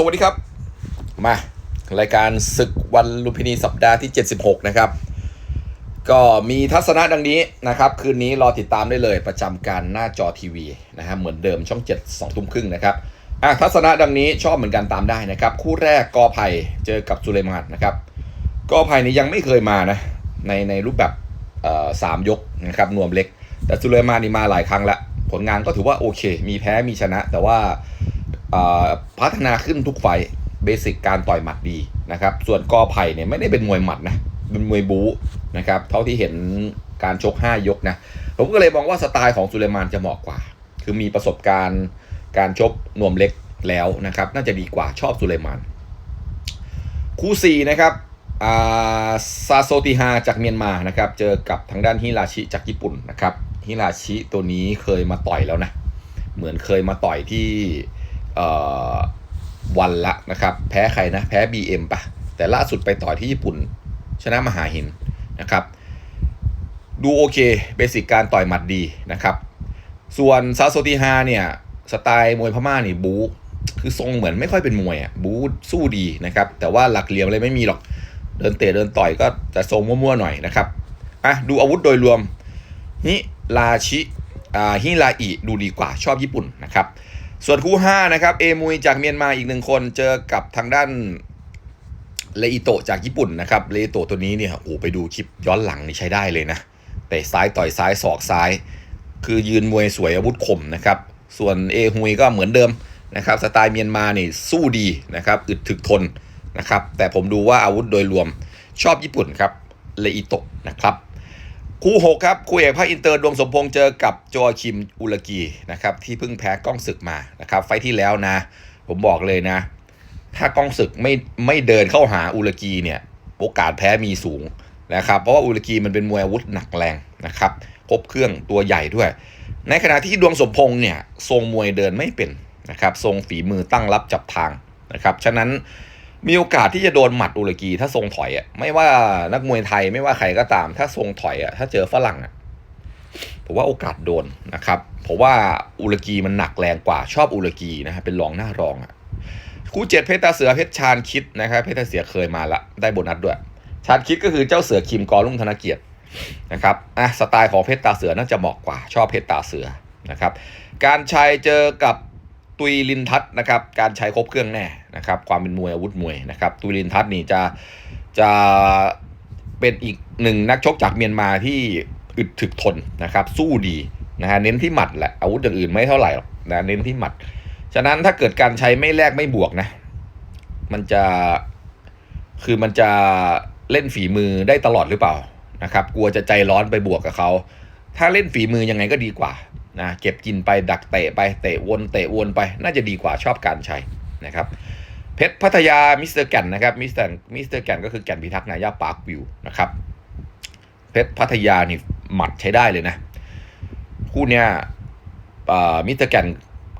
สวัสดีครับ มารายการศึกวันลุมพินีสัปดาห์ที่ 76 นะครับ ก็มีทัศนะดังนี้นะครับ คืนนี้รอติดตามได้เลยประจำการหน้าจอทีวีนะฮะเหมือนเดิมช่อง 7 2 ทุ่มครึ่งนะครับอะทัศนะดังนี้ชอบเหมือนกันตามได้นะครับ คู่แรกกอไผ่เจอกับสุเลมานนะครับกอไผ่นี่ยังไม่เคยมานะในในรูปแบบสามยกนะครับนวมเล็ก แต่สุเลมานนี่มาหลายครั้งละผลงานก็ถือว่าโอเค มีแพ้มีชนะ แต่ว่า พัฒนาขึ้นทุกไฟเบสิกการต่อยหมัดดีนะครับ ส่วนกอไผ่เนี่ยไม่ได้เป็นมวยหมัดนะเป็นมวยบู๊นะครับเท่าที่เห็นการชก 5 ยกนะผมก็เลยมองว่าสไตล์ของสุเลมานจะเหมาะกว่า คือมีประสบการณ์การชกนวมเล็กแล้วนะครับ น่าจะดีกว่าชอบสุเลมานคู่4นะครับซาโซติฮาจากเมียนมานะครับเจอกับทางด้านฮิราชิจากญี่ปุ่นนะครับฮิราชิตัวนี้เคยมาต่อยแล้วนะเหมือนเคยมาต่อยที่ วันละนะครับ แพ้ใครนะ แพ้ BM ปะแต่ล่าสุดไปต่อยที่ญี่ปุ่น ชนะมหาหินนะครับ ดูโอเคเบสิกการต่อยหมัดดีนะครับ ส่วนซาโซติฮาเนี่ย สไตล์มวยพม่านี่บู๊คือทรงเหมือนไม่ค่อยเป็นมวยอะบู๊สู้ดีนะครับ แต่ว่าหลักเหลี่ยมอะไรไม่มีหรอกเดินเตะเดินต่อยก็จะทรงมั่วๆหน่อยนะครับอะดูอาวุธโดยรวมฮิราชิอ่าฮิราอิดูดีกว่าชอบญี่ปุ่นนะครับ ส่วนคู่ 5 นะครับ เอมุยจากเมียนมาอีกหนึ่งคนเจอกับทางด้านเลอิโตจากญี่ปุ่นนะครับเลอิโตตัวนี้เนี่ยโอ้ไปดูคลิปย้อนหลังนี่ใช้ได้เลยนะเตะซ้ายต่อยซ้ายศอกซ้าย คือยืนมวยสวยอาวุธคมนะครับส่วนเอฮุยก็เหมือนเดิมนะครับสไตล์เมียนมานี่สู้ดีนะครับอึดถึกทนนะครับแต่ผมดูว่าอาวุธโดยรวมชอบญี่ปุ่นครับเลอิโตนะครับ คู่6ครับคู่เอกภาคอินเตอร์ดวงสมพงษ์เจอกับโจอคิมอุลกีนะครับที่เพิ่งแพ้กล้องศึกมานะครับไฟท์ที่แล้วนะ ผมบอกเลยนะ ถ้ากล้องศึกไม่ไม่เดินเข้าหาอุลกีเนี่ยโอกาสแพ้มีสูงนะครับเพราะว่าอุลกีมันเป็นมวยอาวุธหนักแรงนะครับครบเครื่องตัวใหญ่ด้วย ในขณะที่ดวงสมพงษ์เนี่ยทรงมวยเดินไม่เป็นนะครับทรงฝีมือตั้งรับจับทางนะครับฉะนั้น มีโอกาสที่จะโดนหมัดอุลกีถ้าทรงถอยอะไม่ว่านักมวยไทยไม่ว่าใครก็ตาม ถ้าทรงถอยอะถ้าเจอฝรั่งอะผมว่าโอกาสโดนนะครับเพราะว่าอุลกีมันหนักแรงกว่าชอบอุลกีนะฮะเป็นรองหน้ารองอะคู่เจ็ดเพชรตาเสือเพชรชาญคิดนะครับเพชรตาเสือเคยมาละได้โบนัสด้วย ชาญคิดก็คือเจ้าเสือคิมกอลุ่งธนเกียรตินะครับอะสไตล์ของเพชรตาเสือน่าจะเหมาะกว่าชอบเพชรตาเสือนะครับการชัยเจอกับ ตุยลินทัศนะครับการใช้ครบเครื่องแน่นะครับความเป็นมวยอาวุธมวยนะครับตุยลินทัศน์นี่จะจะเป็นอีกหนึ่งนักชกจากเมียนมาที่อึดถึกทนนะครับสู้ดีนะฮะเน้นที่หมัดแหละอาวุธอย่างอื่นไม่เท่าไหร่หรอกนะเน้นที่หมัด ฉะนั้นถ้าเกิดการใช้ไม่แลกไม่บวกนะ มันจะคือมันจะเล่นฝีมือได้ตลอดหรือเปล่านะครับ กลัวจะใจร้อนไปบวกกับเขา ถ้าเล่นฝีมือยังไงก็ดีกว่า นะเก็บกินไปดักเตะไปเตะวนเตะวนไป น่าจะดีกว่าชอบการใช้นะครับเพชรพัทยามิสเตอร์แก่นนะครับมิสเตอร์มิสเตอร์แก่นก็คือแก่นพิทักษ์นายาปาร์ควิวนะครับเพชรพัทยานี่หมัดใช้ได้เลยนะคู่เนี้ยมิสเตอร์แก่น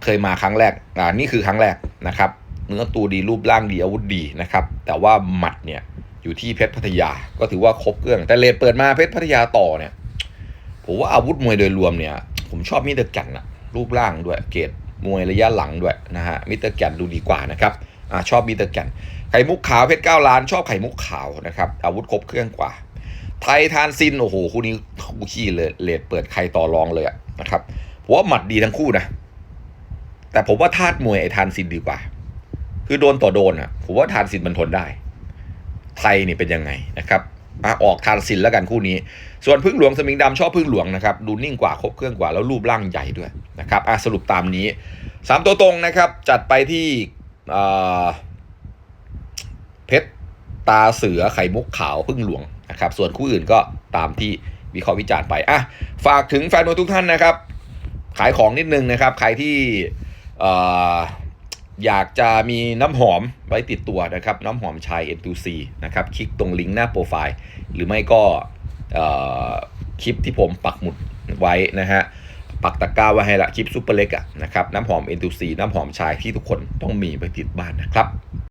เคยมาครั้งแรกอ่านี่คือครั้งแรกนะครับเนื้อตัวดีรูปร่างดีอาวุธดีนะครับ แต่ว่าหมัดเนี่ยอยู่ที่เพชรพัทยาก็ถือว่าครบเครื่อง แต่เลดเปิดมาเพชรพัทยาต่อเนี่ยผมว่าอาวุธมวยโดยรวมเนี่ย ผมชอบมิเตอร์แกนอะรูปร่างด้วยเกรดมวยระยะหลังด้วยนะฮะมิเตอร์แกนดูดีกว่านะครับอ่าชอบมิเตอร์แกนไข่มุกขาวเพชรเก้าล้าน ชอบไข่มุกขาวนะครับอาวุธครบเครื่องกว่า ไทยทานซินโอ้โหคู่นี้คู่ขี้เลยเลดเปิดใครต่อรองเลยอะนะครับผมว่าหมัดดีทั้งคู่นะ แต่ผมว่าธาตุมวยไอ้ทานซินดีกว่า คือโดนต่อโดนอะผมว่าทานซินมันทนได้ ไทยนี่เป็นยังไงนะครับ อะออกทานซินแล้วกันคู่นี้ ส่วนพึ่งหลวงสมิงดำชอบพึ่งหลวงนะครับดูนิ่งกว่าครบเครื่องกว่าแล้วรูปร่างใหญ่ด้วยนะครับอะสรุปตามนี้สามตัวตรงนะครับจัดไปที่เพชรตาเสือไข่มุกขาวพึ่งหลวงนะครับส่วนคู่อื่นก็ตามที่วิเคราะห์วิจารณ์ไปอะฝากถึงแฟนมวยทุกท่านนะครับ ขายของนิดนึงนะครับใครที่ อยากจะมีน้ำหอมไว้ติดตัวนะครับ น้ำหอมชาย N2C นะครับ คลิกตรงลิงก์หน้าโปรไฟล์ หรือไม่ก็คลิปที่ผมปักหมุดไว้นะฮะ ปักตะกร้าไว้ให้ละคลิปซูเปอร์เล็กอะนะครับ น้ำหอม N2C น้ำหอมชายที่ทุกคนต้องมีไปติดบ้านนะครับ